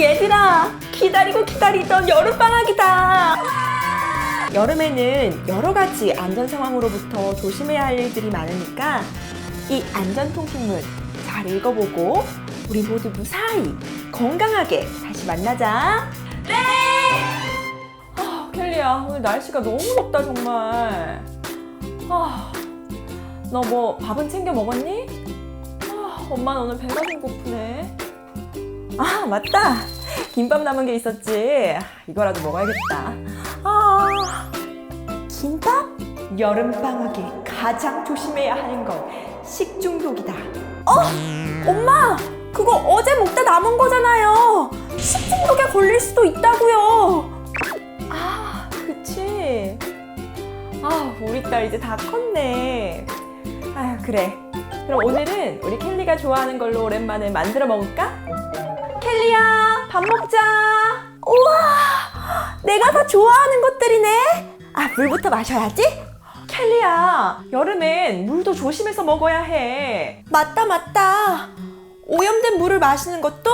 얘들아, 기다리고 기다리던 여름방학이다. 여름에는 여러 가지 안전 상황으로부터 조심해야 할 일들이 많으니까 이 안전통신문 잘 읽어보고 우리 모두 무사히 건강하게 다시 만나자. 네! 아, 켈리야, 오늘 날씨가 너무 덥다, 정말. 아, 너 뭐 밥은 챙겨 먹었니? 아, 엄마는 오늘 배가 좀 고프네. 아, 맞다. 김밥 남은 게 있었지. 이거라도 먹어야겠다. 아, 김밥? 여름방학에 가장 조심해야 하는 건 식중독이다. 어? 엄마! 그거 어제 먹다 남은 거잖아요. 식중독에 걸릴 수도 있다고요. 아, 그치. 아, 우리 딸 이제 다 컸네. 아유, 그래. 그럼 오늘은 우리 켈리가 좋아하는 걸로 오랜만에 만들어 먹을까? 켈리야, 밥 먹자. 우와, 내가 다 좋아하는 것들이네. 아, 물부터 마셔야지. 켈리야, 여름엔 물도 조심해서 먹어야 해. 맞다, 맞다. 오염된 물을 마시는 것도,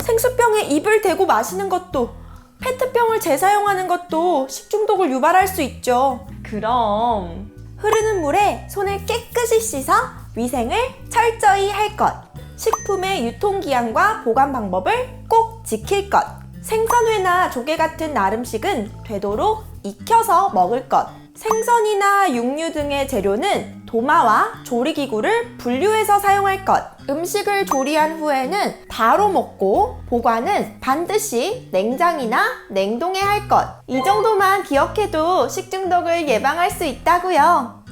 생수병에 입을 대고 마시는 것도, 페트병을 재사용하는 것도 식중독을 유발할 수 있죠. 그럼 흐르는 물에 손을 깨끗이 씻어 위생을 철저히 할 것. 식품의 유통기한과 보관 방법을 꼭 지킬 것. 생선회나 조개 같은 나름식은 되도록 익혀서 먹을 것. 생선이나 육류 등의 재료는 도마와 조리기구를 분류해서 사용할 것. 음식을 조리한 후에는 바로 먹고 보관은 반드시 냉장이나 냉동에 할 것. 이 정도만 기억해도 식중독을 예방할 수 있다고요.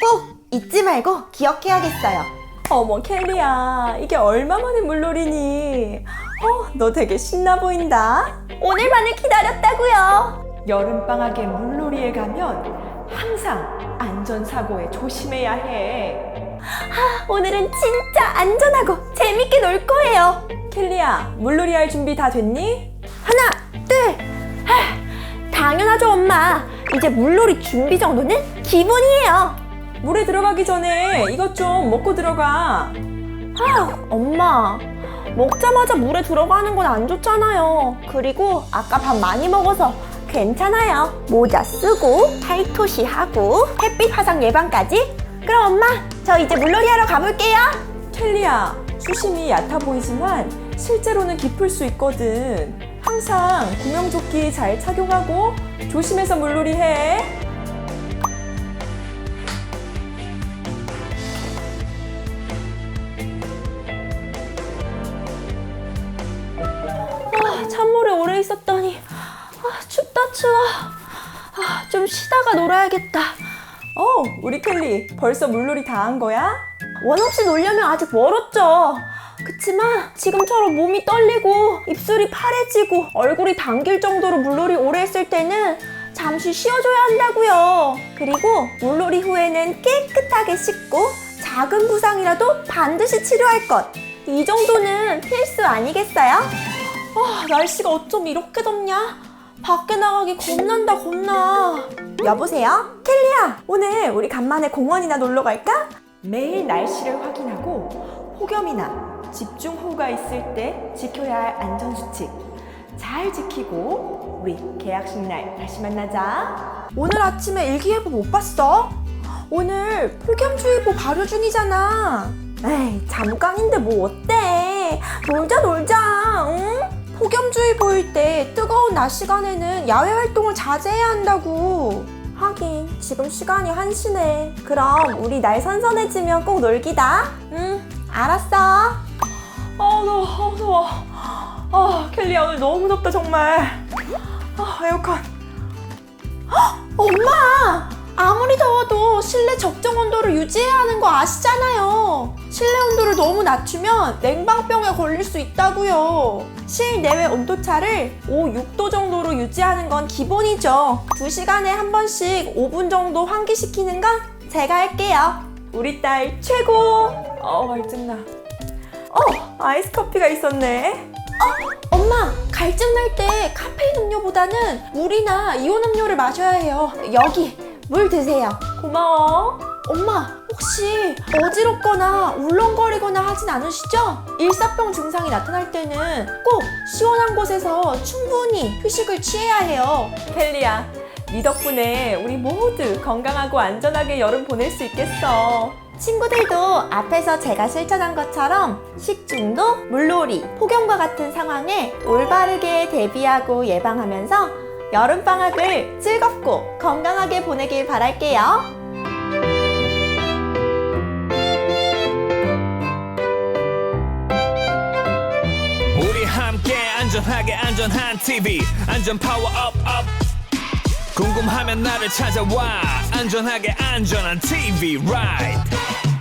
꼭 잊지 말고 기억해야겠어요. 어머 켈리야 이게 얼마만에 물놀이니? 어, 너 되게 신나 보인다. 오늘만을 기다렸다고요. 여름방학에 물놀이에 가면 항상 안전사고에 조심해야 해. 오늘은 진짜 안전하고 재밌게 놀 거예요. 켈리야, 물놀이 할 준비 다 됐니? 하나, 둘. 하, 당연하죠, 엄마. 이제 물놀이 준비 정도는 기본이에요. 물에 들어가기 전에 이것 좀 먹고 들어가. 아, 엄마. 먹자마자 물에 들어가는 건 안 좋잖아요. 그리고 아까 밥 많이 먹어서 괜찮아요. 모자 쓰고, 팔토시 하고, 햇빛 화상 예방까지. 그럼 엄마, 저 이제 물놀이 하러 가볼게요. 켈리야, 수심이 얕아 보이지만 실제로는 깊을 수 있거든. 항상 구명조끼 잘 착용하고 조심해서 물놀이 해. 있었더니 아, 춥다 추워. 아, 좀 쉬다가 놀아야겠다. 어, 우리 켈리 벌써 물놀이 다 한 거야? 원 없이 놀려면 아직 멀었죠. 그치만 지금처럼 몸이 떨리고 입술이 파래지고 얼굴이 당길 정도로 물놀이 오래 했을 때는 잠시 쉬어줘야 한다고요. 그리고 물놀이 후에는 깨끗하게 씻고 작은 부상이라도 반드시 치료할 것. 이 정도는 필수 아니겠어요? 아, 날씨가 어쩜 이렇게 덥냐? 밖에 나가기 겁난다, 겁나. 여보세요? 켈리야, 오늘 우리 간만에 공원이나 놀러 갈까? 매일 날씨를 확인하고 폭염이나 집중호우가 있을 때 지켜야 할 안전수칙 잘 지키고 우리 계약식 날 다시 만나자. 오늘 아침에 일기예보 못 봤어? 오늘 폭염주의보 발효 중이잖아. 에이, 잠깐인데 뭐 어때? 놀자, 놀자, 응? 폭염주의 보일 때 뜨거운 낮 시간에는 야외 활동을 자제해야 한다고. 하긴 지금 시간이 1시네. 그럼 우리 날 선선해지면 꼭 놀기다. 응, 알았어. 아, 더워, 아, 더워. 아, 켈리야 오늘 너무 덥다 정말. 아, 에어컨. 헉, 엄마! 아무리 더워도 실내 적정 온도를 유지해야 하는 거 아시잖아요. 실내 온도를 너무 낮추면 냉방병에 걸릴 수 있다고요. 실내외 온도차를 5, 6도 정도로 유지하는 건 기본이죠. 2시간에 한 번씩 5분 정도 환기시키는 건 제가 할게요. 우리 딸 최고! 어, 말증나. 어, 아이스 커피가 있었네. 어, 엄마, 갈증 날 때 카페인 음료보다는 물이나 이온 음료를 마셔야 해요. 여기 물 드세요. 고마워. 엄마, 혹시 어지럽거나 울렁거리거나 하진 않으시죠? 일사병 증상이 나타날 때는 꼭 시원한 곳에서 충분히 휴식을 취해야 해요. 켈리야, 네 덕분에 우리 모두 건강하고 안전하게 여름 보낼 수 있겠어. 친구들도 앞에서 제가 실천한 것처럼 식중독, 물놀이, 폭염과 같은 상황에 올바르게 대비하고 예방하면서 여름방학을 즐겁고 건강하게 보내길 바랄게요. TV 안전 파워업 업. 궁금하면 나를 찾아와. 안전하게 안전한 TV right